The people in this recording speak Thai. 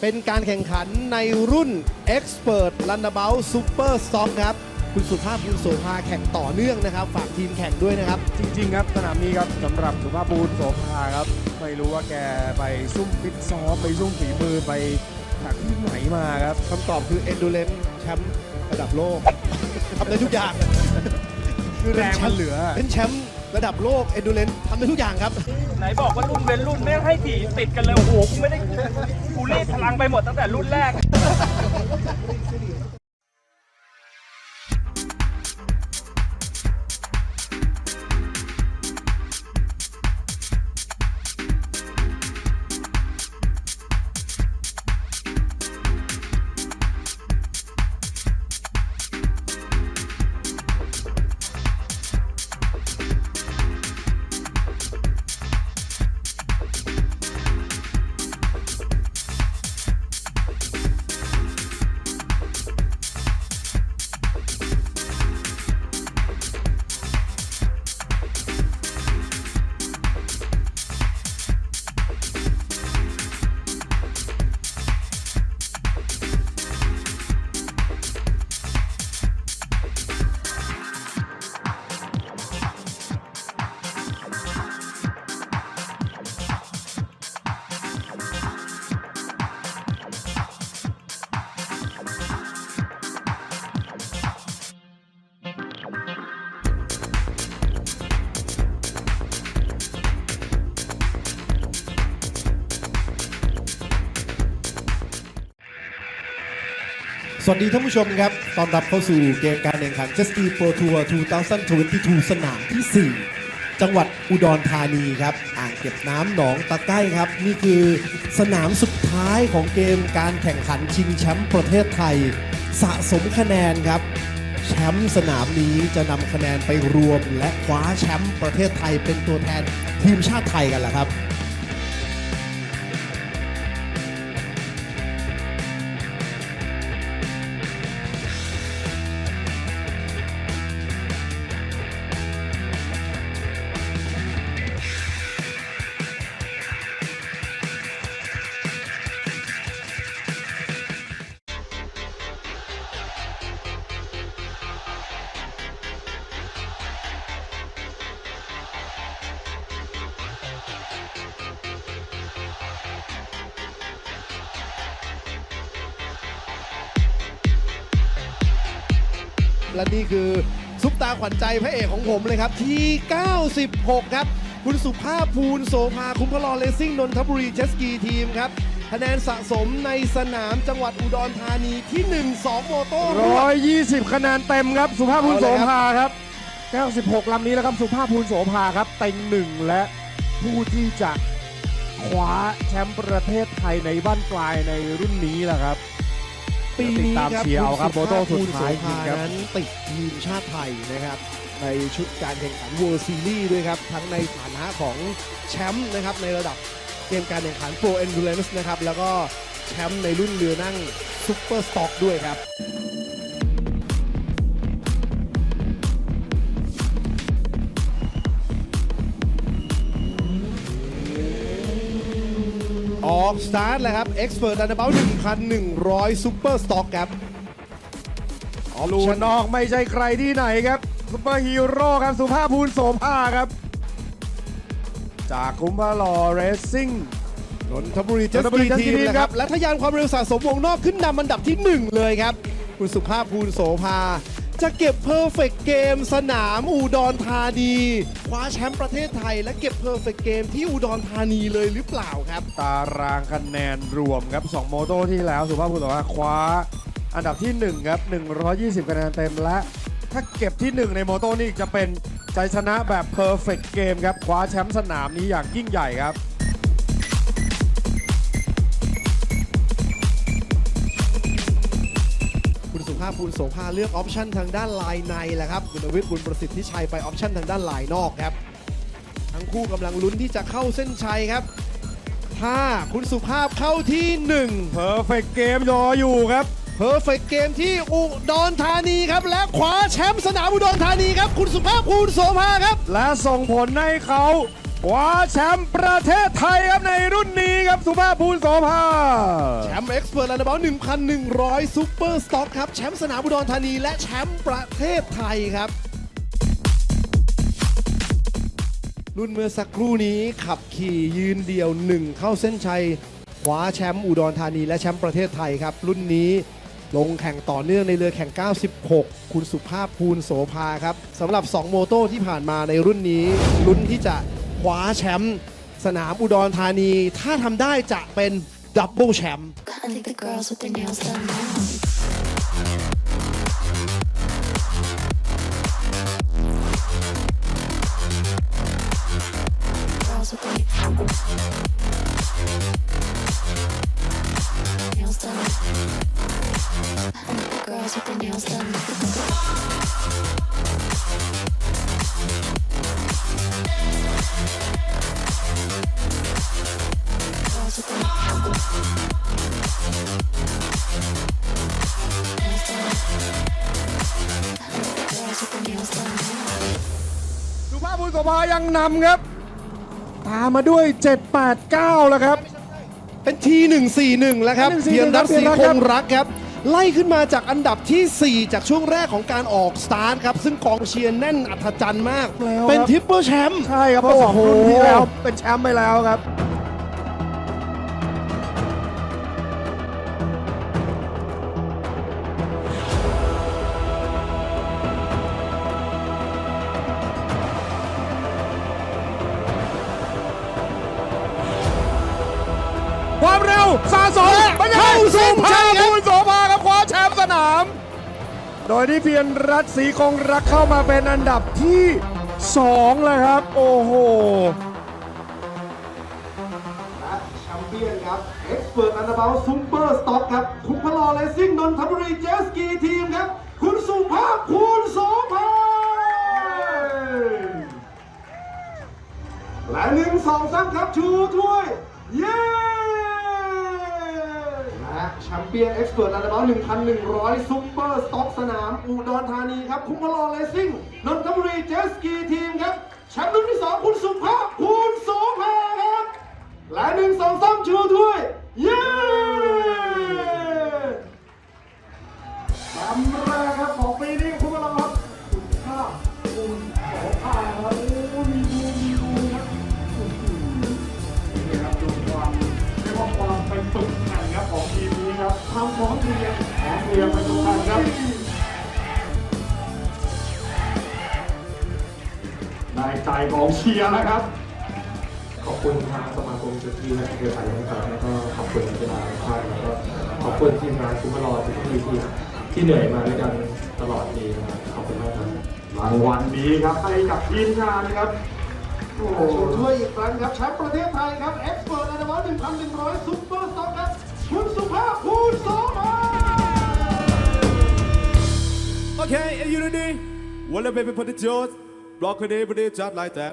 เป็นการแข่งขันในรุ่น Expert Runabout Super Stock ครับคุณสุภาพคุณโสภาแข่งต่อเนื่องนะครับ ฝากทีมแข่งด้วยนะครับ จริง ๆ ครับสนามนี้ครับสำหรับสุภาพบุรุษโสภาครับ ไม่รู้ว่าแกไปซุ่มฟิตซ้อมไปซุ่มฝีมือไปจากที่ไหนมาครับคำตอบคือ Endurance แชมป์ระดับโลกทำได้ทุกอย่างคือแรงมันเหลือ เป็นแชมป์ ระดับโลก Endurance ทำได้ทุกอย่างครับ ไหนบอกว่ารุ่นเว้นรุ่นไม่ให้ถีติดกันเลยโอ้โหกูไม่ได้กูรีดพลังไปหมดตั้งแต่รุ่นแรก สวัสดีท่านผู้ชมครับ ตอนรับเข้าสู่เกมการแข่งขัน Just Eat Pro Tour 2022 สนามที่ 4 จังหวัดอุดรธานีครับ อ่างเก็บน้ำหนองตะไคร่ครับ นี่คือสนามสุดท้ายของเกมการแข่งขันชิงแชมป์ประเทศไทย สะสมคะแนนครับ แชมป์สนามนี้จะนำคะแนนไปรวม และคว้าแชมป์ประเทศไทยเป็นตัวแทนทีมชาติไทยกันแหละครับ และนี่คือซุปตาขวัญใจพระเอกของผมเลยครับ ที่ 96 ครับ คุณสุภาพภูลโสภาคุ้มพลอเลสซิ่งนนทบุรีเจสกีทีมครับคะแนนสะสมในสนามจังหวัดอุดรธานีที่ 1-2 โมโต้รวด 120 คะแนนเต็มครับ สุภาพบุรุษเอาโสเลยครับภาครับ 96 ลำนี้แล้วครับสุภาพบุรุษโสภาครับเต็งหนึ่งและผู้ที่จะคว้าแชมป์ประเทศไทยในบ้านปลายในรุ่นนี้แหละครับ ปีนี้ครับติดตามเชียร์เอาครับณสุภาพโบโต้สุภูดลโสท้ายภาจริงครับ นั้นติดทีมชาติไทยนะครับ ในชุดการแข่งขัน World Series ด้วยครับ ทั้งในฐานะของแชมป์นะครับในระดับเกมการแข่งขัน Pro Endurance นะครับ แล้วก็แชมป์ในรุ่นเรือนั่ง Super Stock ด้วยครับ ออกสตาร์ทเลยครับ Expert u n d e r b o u t 1,100 Super Stock ครับออลูนนอกไม่ใช่ใครที่ไหนครับซุปเปอร์ฮีโร่ครับ สุภาพภูลโสภาครับ จากคุ้มพลอเรซซิ่ง นนทบุรีเจนสนทบุรีกี Jet ที Ski ม Team นะคครัรับ บและทะยานความเร็วสะสมวงนอกขึ้นนำอันดับที่ 1 เลยครับ คุณสุภาพภูลโสภา จะเก็บเพอร์เฟกเกมสนามอุดรธานีคว้าแชมป์ประเทศไทย และเก็บเพอร์เฟกเกมที่อุดรธานีเลยหรือเปล่าครับ ตารางคะแนนรวมครับ 2 โมโต้ที่แล้วสุภาพบุรุษโสภาคว้า อันดับที่ 1 ครับ 120 คะแนนเต็มและ ถ้าเก็บที่ 1 ในโมโต้นี่จะเป็นใจชนะแบบ Perfect Game ครับคว้าแชมป์สนามนี้อย่างยิ่งใหญ่ครับาพภูลโสภาเลือกออปชันทางด้านลายในแหละครับคุณอวิทย์บุญประสิทธิ์ที่ชัยไปออปชันทางด้านลายนอกครับ ทั้งคู่กำลังลุ้นที่จะเข้าเส้นชัยครับ ถ้าคุณสุภาพเข้าที่1 Perfect Game รออยู่ครับเพอร์เฟกเกมที่อุดรธานีครับ และคว้าแชมป์สนามอุดรธานีครับ คุณสุภาพภูลโสภาครับ และส่งผลให้เขา คว้าแชมป์ประเทศไทยครับในรุ่นนี้ครับสุภาพภูลโสภาแชมป์เอ็กซ์เพรสระดับ1,100ซูเปอร์สต็อกครับ แชมป์สนามอุดรธานีและแชมป์ประเทศไทยครับ รุ่นเมื่อสักครู่นี้ขับขี่ยืนเดี่ยวหนึ่งเข้าเส้นชัยคว้าแชมป์อุดรธานีและแชมป์ประเทศไทยครับ รุ่นนี้ลงแข่งต่อเนื่องในเรือแข่ง 96 คุณสุภาพภูลโสภาครับสำหรับ 2 โมโต้ที่ผ่านมาในรุ่นนี้ลุ้นที่จะ ว้าแชมป์สนามอุดรธานี ถ้าทำได้จะเป็นดับเบิลแชมป์ I think the girls with their nails done now. สุภาพภูลโสภายังนำครับ ตามมาด้วย 789 แล้วครับ เป็นที 141 แล้วครับ141เทียมรัตน์ศรีเทียมรัตน์คครับงรักครับ ไล่ขึ้นมาจากอันดับทีสี่ 4 จากช่วงแรกของการออกสตาร์ทครับ ซึ่งกองเชียร์แน่นอัศจรรย์มากเป็นทริปเปิลแชมป์ ใช่ครับเพราะสองรุ่นที่แล้วเป็นแชมป์ไปแล้วครับ เป็นยังไงเข้าสู่สุภาชัพยครับภูลโสภาครับคว้าแชมป์สนาม โดยที่เพียรรัตน์ศรีคงรักเข้ามาเป็นอันดับที่2แล้วครับ โอ้โหและแชมเปี้ยนครับเอ็กซ์เปิดอันดับซูเปอร์สต็อกครับ คุณพลอเลสซิ่งนนทบุรีเจสกี เปิดอันดับ1,100 ซุปเปอร์สต็อกสนาม อุดรธานีครับ คุณพลอเลสซิ่งนนทบุรีเจสกีทีมครับ แชมป์รุ่นที่สองคุณสุภาพคุณโสภาครับ และหนึ่งสองสามชูถ้วย เย้แชมป์แรกครับของปีนี้คุณพลอ ได้ใจของเชียร์แล้วครับ ขอบคุณทางสมาคมเจ็ตสกีและเครือข่ายนะครับแล้วก็ขอบคุณนักกีฬาทุกท่านแล้วก็ขอบคุณทีมงานคุ้มพลอทุกที่ที่ที่เหนื่อยมาด้วยกันตลอดปีนะครับขอบคุณมากครับรางวัลนี้ครับให้กับทีมงานครับโอ้โหชูถ้วยอีกครั้งครับแชมป์ประเทศไทยครับเอ็กซ์เปิดอันดับ1,100ซูเปอร์สต็อกครับคุณสุภาพคู บล็อกคนนี้พอดีจัดหลายแต่บ